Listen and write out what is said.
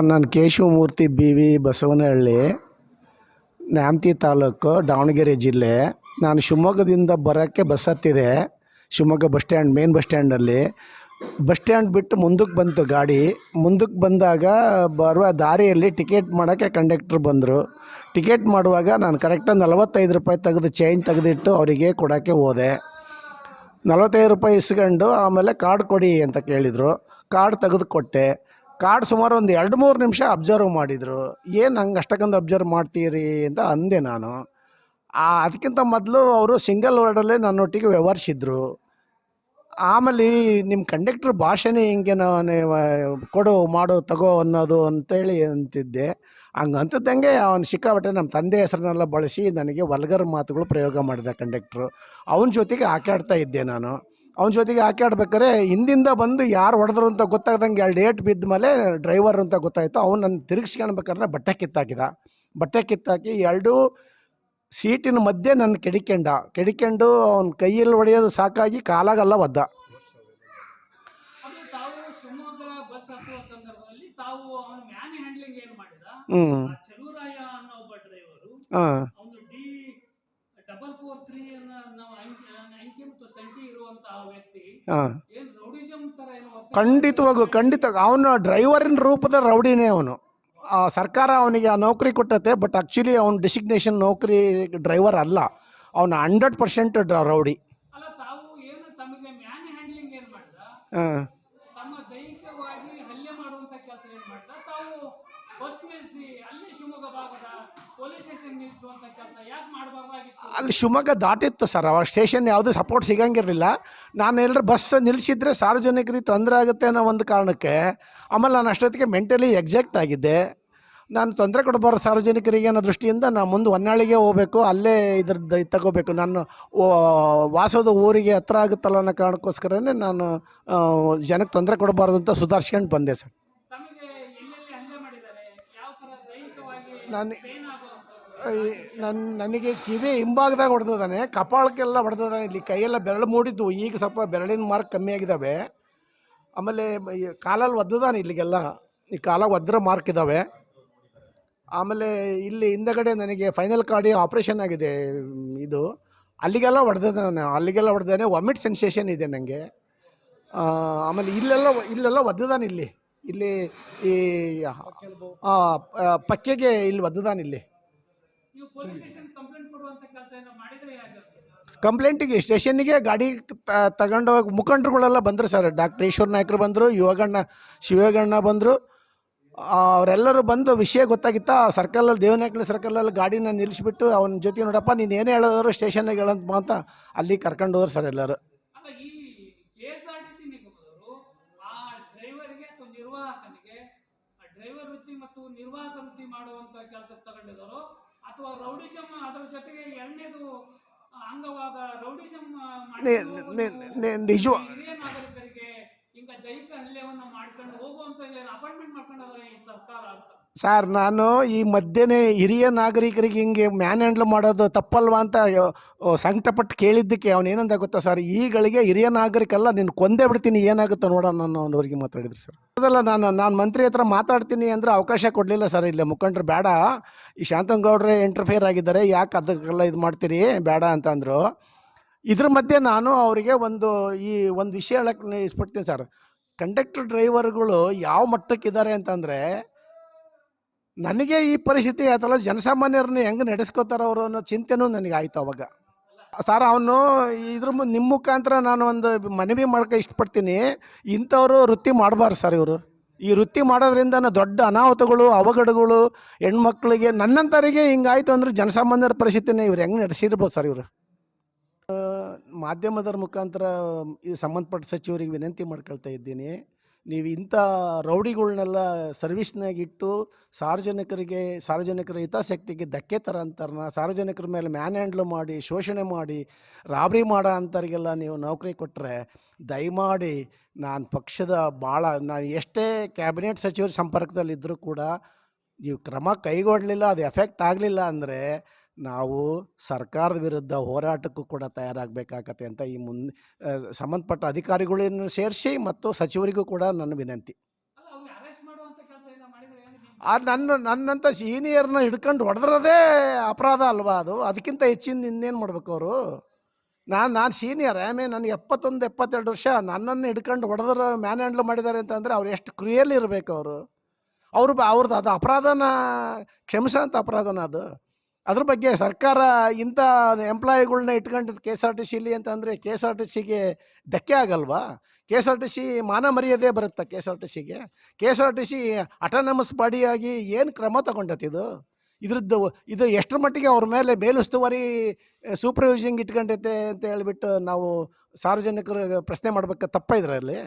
ನಾನು Keshavamurthy B V Basavanahalli, Nyamathi taluk, Davanagere ಜಿಲ್ಲೆ. ನಾನು ಶಿವಮೊಗ್ಗದಿಂದ ಬರೋಕ್ಕೆ bus ಹತ್ತಿದೆ. Shivamogga bus stand main bus ಸ್ಟ್ಯಾಂಡಲ್ಲಿ. Bus stand ಬಿಟ್ಟು ಮುಂದಕ್ಕೆ ಬಂತು ಗಾಡಿ. ಮುಂದಕ್ಕೆ ಬಂದಾಗ ಬರುವ ದಾರಿಯಲ್ಲಿ ಟಿಕೆಟ್ ಮಾಡೋಕ್ಕೆ ಕಂಡಕ್ಟ್ರ್ ಬಂದರು. ಟಿಕೆಟ್ ಮಾಡುವಾಗ ನಾನು ಕರೆಕ್ಟಾಗಿ ನಲವತ್ತೈದು ರೂಪಾಯಿ ತೆಗೆದು ಚೇಂಜ್ ತೆಗೆದಿಟ್ಟು ಅವರಿಗೆ ಕೊಡೋಕ್ಕೆ ಹೋದೆ. ನಲವತ್ತೈದು ರೂಪಾಯಿ ಇಸ್ಕೊಂಡು ಆಮೇಲೆ ಕಾರ್ಡ್ ಕೊಡಿ ಅಂತ ಕೇಳಿದರು. ಕಾರ್ಡ್ ತೆಗೆದು ಕೊಟ್ಟೆ. ಕಾರ್ಡ್ ಸುಮಾರು ಒಂದು ಎರಡು ಮೂರು ನಿಮಿಷ ಅಬ್ಸರ್ವ್ ಮಾಡಿದರು. ಏನು ಹಂಗೆ ಅಷ್ಟಕ್ಕೊಂದು ಅಬ್ಸರ್ವ್ ಮಾಡ್ತೀರಿ ಅಂತ ಅಂದೆ ನಾನು. ಅದಕ್ಕಿಂತ ಮೊದಲು ಅವರು ಸಿಂಗಲ್ ವರ್ಡಲ್ಲೇ ನನ್ನೊಟ್ಟಿಗೆ ವ್ಯವಹರಿಸಿದ್ರು. ಆಮೇಲೆ ನಿಮ್ಮ ಕಂಡಕ್ಟ್ರ್ ಭಾಷೆನೇ ಹಿಂಗೆ ನಾನು ಕೊಡು, ಮಾಡು, ತಗೋ ಅನ್ನೋದು ಅಂತೇಳಿ ಅಂತಿದ್ದೆ. ಹಂಗೆ ಅಂತಿದ್ದಂಗೆ ಅವನು ಸಿಕ್ಕಾಬಟ್ಟೆ ನಮ್ಮ ತಂದೆ ಹೆಸರನ್ನೆಲ್ಲ ಬಳಸಿ ನನಗೆ ವಲ್ಗರ್ ಮಾತುಗಳು ಪ್ರಯೋಗ ಮಾಡಿದ ಕಂಡಕ್ಟ್ರು. ಅವನ ಜೊತೆಗೆ ಆಟಾಡ್ತಾ ಇದ್ದೆ ನಾನು. ಅವನ ಜೊತೆಗೆ ಆಟಾಡ್ಬೇಕಾದ್ರೆ ಹಿಂದಿಂದ ಬಂದು ಯಾರು ಹೊಡೆದ್ರು ಅಂತ ಗೊತ್ತಾಗ್ದಂಗೆ ಎರಡು ಏಟ್ ಬಿದ್ದ ಮೇಲೆ ಡ್ರೈವರ್ ಅಂತ ಗೊತ್ತಾಯಿತು. ಅವ್ನು ನನ್ನ ತಿರುಗಿಸ್ಕೊಳ್ಬೇಕಾದ್ರೆ ಬಟ್ಟೆ ಕಿತ್ತಾಕಿದ. ಬಟ್ಟೆ ಕಿತ್ತಾಕಿ ಎರಡು ಸೀಟಿನ ಮಧ್ಯೆ ನನ್ನ ಕೆಡಿಕೊಂಡ. ಕೆಡಿಕೊಂಡು ಅವನ ಕೈಯಲ್ಲಿ ಹೊಡೆಯೋದು ಸಾಕಾಗಿ ಕಾಲಾಗಲ್ಲ ಒದ್ದ. ಹ್ಞೂ ತಾವು ಶಿವಮೊಗ್ಗ ಬಸ್ ಹತ್ತುವ ಸಂದರ್ಭದಲ್ಲಿ ತಾವು ಅವನ ಮ್ಯಾನ್ ಹ್ಯಾಂಡ್ಲಿಂಗ್ ಏನ್ ಮಾಡಿದ ಹ್ಞೂ ಆ ಚಲುವರಾಯ ಅನ್ನೋ ಒಬ್ಬ ಡ್ರೈವರು ಹಾಂ ಅವನು ಡಿ ಡಬಲ್ ಫೋರ್ ತ್ರೀ ಅನ್ನೋ ನಾವು ಅಂಕಿ ಅಂಕಿ ಮತ್ತು ಸಂಖ್ಯೆ ಇರುವಂತಹ ವ್ಯಕ್ತಿ ಹಾಂ. ಖಂಡಿತವಾಗೂ ಖಂಡಿತ ಅವನು ಡ್ರೈವರಿನ ರೂಪದ ರೌಡಿನೇ ಅವನು. ಆ ಸರ್ಕಾರ ಅವನಿಗೆ ಆ ನೌಕರಿ ಕೊಟ್ಟತೆ ಬಟ್ ಆ್ಯಕ್ಚುಲಿ ಅವನ ಡಿಸಿಗ್ನೇಷನ್ ನೌಕರಿ ಡ್ರೈವರ್ ಅಲ್ಲ. ಅವನು ಹಂಡ್ರೆಡ್ ಪರ್ಸೆಂಟ್ ರೌಡಿ. ಹಾಂ ತಮ್ಮ ದೈಹಿಕವಾಗಿ ಹಲ್ಲೆ ಮಾಡುವಂತ ಕೆಲಸ ಏನ್ ಮಾಡಿದ ತಾವು ಬಸ್ ನಿಲ್ಲಿಸಿ ಅಲ್ಲಿ ಶಿವಮೊಗ್ಗ ಭಾಗದ ಪೊಲೀಸ್ ಸ್ಟೇಷನ್ ನಿಲ್ಲಿಸುವಂತ ಕೆಲಸ ಯಾಕೆ ಮಾಡಬಾರ್ದಾಗಿತ್ತು ಅಲ್ಲಿ ಶಿವಮೊಗ್ಗ ದಾಟಿತ್ತು ಸರ್ ಅವಾಗ ಸ್ಟೇಷನ್ ಯಾವುದು ಸಪೋರ್ಟ್ ಸಿಗಂಗಿರಲಿಲ್ಲ. ನಾನು ಎಲ್ಲರೂ ಬಸ್ ನಿಲ್ಲಿಸಿದ್ರೆ ಸಾರ್ವಜನಿಕರಿಗೆ ತೊಂದರೆ ಆಗುತ್ತೆ ಅನ್ನೋ ಒಂದು ಕಾರಣಕ್ಕೆ ಆಮೇಲೆ ನಾನು ಅಷ್ಟೊತ್ತಿಗೆ ಮೆಂಟಲಿ ಎಕ್ಸಾಕ್ಟ್ ಆಗಿದ್ದೆ. ನಾನು ತೊಂದರೆ ಕೊಡಬಾರ್ದು ಸಾರ್ವಜನಿಕರಿಗೆ ಅನ್ನೋ ದೃಷ್ಟಿಯಿಂದ ನಾನು ಮುಂದೆ ಹೊನ್ನಾಳಿಗೆ ಹೋಗಬೇಕು ಅಲ್ಲೇ ಇದ್ರದ್ದು ಇದು ತಗೋಬೇಕು. ನಾನು ವಾಸದ ಊರಿಗೆ ಹತ್ರ ಆಗುತ್ತಲ್ಲ ಅನ್ನೋ ಕಾರಣಕ್ಕೋಸ್ಕರನೇ ನಾನು ಜನಕ್ಕೆ ತೊಂದರೆ ಕೊಡಬಾರ್ದು ಅಂತ ಸುಧಾರಿಸ್ಕೊಂಡು ಬಂದೆ ಸರ್. ನಾನು ನನ್ನ ನನಗೆ ಕಿವಿ ಹಿಂಭಾಗದಾಗ ಹೊಡೆದಿದ್ದಾನೆ ಕಪಾಳಕ್ಕೆಲ್ಲ ಹೊಡೆದಿದ್ದಾನೆ ಇಲ್ಲಿ ಕೈಯೆಲ್ಲ ಬೆರಳು ಮೂಡಿದ್ದು, ಈಗ ಸ್ವಲ್ಪ ಬೆರಳಿನ ಮಾರ್ಕ್ ಕಮ್ಮಿ ಆಗಿದ್ದಾವೆ ಆಮೇಲೆ ಕಾಲಲ್ಲಿ ಒದ್ದದಾನೆ ಇಲ್ಲಿಗೆಲ್ಲ, ಈ ಕಾಲ ಒದ್ರ ಮಾರ್ಕ್ ಇದ್ದಾವೆ ಆಮೇಲೆ ಇಲ್ಲಿ ಹಿಂದಗಡೆ ನನಗೆ ಫೈನಲ್ ಕಾರ್ಡಿ ಆಪ್ರೇಷನ್ ಆಗಿದೆ, ಇದು. ಅಲ್ಲಿಗೆಲ್ಲ ಹೊಡೆದಿದ್ದಾನೆ ಅಲ್ಲಿಗೆಲ್ಲ ಹೊಡೆದಾನೆ ವಾಮಿಟ್ ಸೆನ್ಸೇಷನ್ ಇದೆ ನನಗೆ ಆಮೇಲೆ ಇಲ್ಲೆಲ್ಲ ಇಲ್ಲೆಲ್ಲ ಒದ್ದದಾನೆ ಇಲ್ಲಿ. ಇಲ್ಲಿ ಈ ಪಕ್ಕೆಗೆ ಇಲ್ಲಿ ಒದ್ದದಾನೆ ಇಲ್ಲಿ. ಕಂಪ್ಲೇಂಟಿಗೆ ಸ್ಟೇಷನ್ನಿಗೆ ಗಾಡಿ ತಗೊಂಡೋಗಿ ಮುಖಂಡರುಗಳೆಲ್ಲ ಬಂದರು ಸರ್. ಡಾಕ್ಟರ್ ಈಶ್ವರ ನಾಯ್ಕರು ಬಂದರು ಯುವಗಣ್ಣ ಶಿವಗಣ್ಣ ಬಂದರು. ಅವರೆಲ್ಲರೂ ಬಂದು ವಿಷಯ ಗೊತ್ತಾಗಿತ್ತಾ ಸರ್ಕಲಲ್ಲಿ ದೇವನಾಯಕನ ಸರ್ಕಲಲ್ಲಿ ಗಾಡಿನ ನಿಲ್ಲಿಸಿಬಿಟ್ಟು ಅವನ ಜೊತೆ ನೋಡಪ್ಪ ನೀನು ಏನೇ ಹೇಳಿದ್ರು ಸ್ಟೇಷನ್ಗೆ ಹೇಳಂತ ಅಂತ ಅಲ್ಲಿ ಕರ್ಕೊಂಡು ಹೋದ್ರು ಸರ್ ಎಲ್ಲರೂ. ನಿರ್ವಾಹಕನಿಗೆ ಡ್ರೈವರ್ ವೃತ್ತಿ ಮತ್ತು ನಿರ್ವಾಹಕ ವೃತ್ತಿ ಮಾಡುವಂತ ಕೆಲಸಕ್ಕೆ ತಗೊಂಡಿದ್ದಾರೆ ಅಥವಾ ರೌಡಿಸಂ ಅದರ ಜೊತೆಗೆ ಎರಡನೇದು ಅಂಗವಾದ ರೌಡಿಸಂ ಹಿರಿಯ ನಾಗರಿಕರಿಗೆ ಈಗ ದೈಹಿಕ ಹಲ್ಲೆವನ್ನು ಮಾಡ್ಕೊಂಡು ಹೋಗುವಂತ ಅಪಾಯಿಂಟ್ಮೆಂಟ್ ಮಾಡ್ಕೊಂಡವ್ರೆ ಈ ಸರ್ಕಾರ ಅಂತ. ಸರ್, ನಾನು ಈ ಮಧ್ಯೆ ಹಿರಿಯ ನಾಗರಿಕರಿಗೆ ಹಿಂಗೆ ಮ್ಯಾನ್ ಹ್ಯಾಂಡ್ಲ್ ಮಾಡೋದು ತಪ್ಪಲ್ವಾ ಅಂತ ಸಂಕಟಪಟ್ಟು ಕೇಳಿದ್ದಕ್ಕೆ ಅವನು ಏನಂತ ಗೊತ್ತಾ ಸರ್? ಈಗಳಿಗೆ ಹಿರಿಯ ನಾಗರಿಕಲ್ಲ, ನೀನು ಕೊಂದೇ ಬಿಡ್ತೀನಿ, ಏನಾಗುತ್ತೋ ನೋಡೋಣ ನಾನು ಅವನವರಿಗೆ ಮಾತಾಡಿದ್ರು ಸರ್. ಅದಲ್ಲ ನಾನು ನಾನು ಮಂತ್ರಿ ಹತ್ರ ಮಾತಾಡ್ತೀನಿ ಅಂದರೆ ಅವಕಾಶ ಕೊಡಲಿಲ್ಲ ಸರ್, ಇಲ್ಲಿ ಮುಖಂಡರು ಬೇಡ. ಈ ಶಾಂತನಗೌಡ್ರೆ ಇಂಟರ್ಫಿಯರ್ ಆಗಿದ್ದಾರೆ, ಯಾಕೆ ಅದಕ್ಕೆಲ್ಲ ಇದು ಮಾಡ್ತೀರಿ? ಬೇಡ ಅಂತಂದರು ಇದ್ರ ಮಧ್ಯೆ ನಾನು ಅವರಿಗೆ ಒಂದು, ಈ ಒಂದು ವಿಷಯ ಹೇಳಕ್ಕೆ ಇಷ್ಟಪಡ್ತೀನಿ ಸರ್. ಕಂಡಕ್ಟರ್ ಡ್ರೈವರ್ಗಳು ಯಾವ ಮಟ್ಟಕ್ಕಿದ್ದಾರೆ ಅಂತಂದರೆ ನನಗೆ ಈ ಪರಿಸ್ಥಿತಿ ಆಯ್ತಲ್ಲ ಜನಸಾಮಾನ್ಯರನ್ನ ಹೆಂಗೆ ನಡೆಸ್ಕೋತಾರ ಅವರು ಅನ್ನೋ ಚಿಂತೆನೂ ನನಗೆ ಆಯಿತು ಅವಾಗ. ಸರ್ ಅವನು ಇದ್ರ ಮುಂದೆ ನಿಮ್ಮ ಮುಖಾಂತರ ನಾನು ಒಂದು ಮನವಿ ಮಾಡ್ಕೊ ಇಷ್ಟಪಡ್ತೀನಿ. ಇಂಥವರು ವೃತ್ತಿ ಮಾಡಬಾರ್ದು ಸರ್ ಇವರು. ಈ ವೃತ್ತಿ ಮಾಡೋದ್ರಿಂದ ದೊಡ್ಡ ಅನಾಹುತಗಳು, ಅವಘಡಗಳು, ಹೆಣ್ಮಕ್ಳಿಗೆ ನನ್ನಂಥವರಿಗೆ ಹಿಂಗಾಯ್ತು ಅಂದ್ರೆ ಜನಸಾಮಾನ್ಯರ ಪರಿಸ್ಥಿತಿನೇ ಇವ್ರು ಹೆಂಗೆ ನಡೆಸಿರ್ಬೋದು ಸರ್ ಇವರು. ಮಾಧ್ಯಮದರ ಮುಖಾಂತರ ಸಂಬಂಧಪಟ್ಟ ಸಚಿವರಿಗೆ ವಿನಂತಿ ಮಾಡ್ಕೊಳ್ತಾ ಇದ್ದೀನಿ. ನೀವು ಇಂಥ ರೌಡಿಗಳ್ನೆಲ್ಲ ಸರ್ವಿಸ್ನಾಗಿಟ್ಟು ಸಾರ್ವಜನಿಕರಿಗೆ, ಸಾರ್ವಜನಿಕರ ಹಿತಾಸಕ್ತಿಗೆ ಧಕ್ಕೆ ಥರ ಅಂತಾರನ್ನ ಸಾರ್ವಜನಿಕರ ಮೇಲೆ ಮ್ಯಾನ್ ಹ್ಯಾಂಡ್ಲ್ ಮಾಡಿ, ಶೋಷಣೆ ಮಾಡಿ, ರಾಬರಿ ಮಾಡೋ ಅಂಥವ್ರಿಗೆಲ್ಲ ನೀವು ನೌಕರಿ ಕೊಟ್ಟರೆ ದಯಮಾಡಿ ನಾನು ಪಕ್ಷದ ಭಾಳ, ನಾನು ಎಷ್ಟೇ ಕ್ಯಾಬಿನೆಟ್ ಸಚಿವರ ಸಂಪರ್ಕದಲ್ಲಿದ್ದರೂ ಕೂಡ ನೀವು ಕ್ರಮ ಕೈಗೊಳ್ಳಲಿಲ್ಲ, ಅದು ಎಫೆಕ್ಟ್ ಆಗಲಿಲ್ಲ ಅಂದರೆ ನಾವು ಸರ್ಕಾರದ ವಿರುದ್ಧ ಹೋರಾಟಕ್ಕೂ ಕೂಡ ತಯಾರಾಗಬೇಕಾಗತ್ತೆ ಅಂತ ಈ ಮುನ್ ಸಂಬಂಧಪಟ್ಟ ಅಧಿಕಾರಿಗಳನ್ನು ಸೇರಿಸಿ ಮತ್ತು ಸಚಿವರಿಗೂ ಕೂಡ ನನ್ನ ವಿನಂತಿ. ಅದು ಆ ನನ್ನ ನನ್ನಂಥ ಸೀನಿಯರ್ನ ಹಿಡ್ಕೊಂಡು ಹೊಡೆದ್ರದೇ ಅಪರಾಧ ಅಲ್ವಾ ಅದು? ಅದಕ್ಕಿಂತ ಹೆಚ್ಚಿನ ಇನ್ನೇನು ಮಾಡ್ಬೇಕು ಅವರು? ನಾನು ನಾನು ಸೀನಿಯರ್ ಆಮೇಲೆ ನನಗೆ ಎಪ್ಪತ್ತೊಂದು ಎಪ್ಪತ್ತೆರಡು ವರ್ಷ ನನ್ನನ್ನು ಹಿಡ್ಕೊಂಡು ಹೊಡೆದ್ರ ಮ್ಯಾನ್ ಹ್ಯಾಂಡ್ಲ್ ಮಾಡಿದ್ದಾರೆ ಅಂತಂದರೆ ಅವ್ರು ಎಷ್ಟು ಕ್ರಿಯಲ್ ಇರಬೇಕು ಅವರು? ಅವ್ರು ಅವ್ರದ್ದು ಅದು ಅಪರಾಧನ ಕ್ಷಮಿಸೋಂಥ ಅಪರಾಧನ ಅದು? ಅದ್ರ ಬಗ್ಗೆ ಸರ್ಕಾರ ಇಂಥ ಎಂಪ್ಲಾಯಿಗಳನ್ನ ಇಟ್ಕೊಂಡಿದ್ದು ಕೆ ಎಸ್ ಆರ್ ಟಿ ಸಿಲಿ ಅಂತಂದರೆ ಕೆ ಎಸ್ ಆರ್ ಟಿ ಸಿಗೆ ಧಕ್ಕೆ ಆಗಲ್ವಾ? K S R T C ಮಾನ ಮರ್ಯಾದೆ ಬರುತ್ತಾ ಕೆ ಎಸ್ ಆರ್ ಟಿ ಸಿಗೆ K S R T C autonomous ಬಾಡಿಯಾಗಿ ಏನು ಕ್ರಮ ತಗೊಂಡೈತೆ ಇದು? ಇದ್ರದ್ದು ಇದು ಎಷ್ಟರ ಮಟ್ಟಿಗೆ ಅವ್ರ ಮೇಲೆ ಮೇಲುಸ್ತುವಾರಿ ಸೂಪರ್ವೈಸಿಂಗ್ ಇಟ್ಕೊಂಡೈತೆ ಅಂತ ಹೇಳಿಬಿಟ್ಟು ನಾವು ಸಾರ್ವಜನಿಕರು ಪ್ರಶ್ನೆ ಮಾಡ್ಬೇಕು ತಪ್ಪ ಇದರಲ್ಲಿ?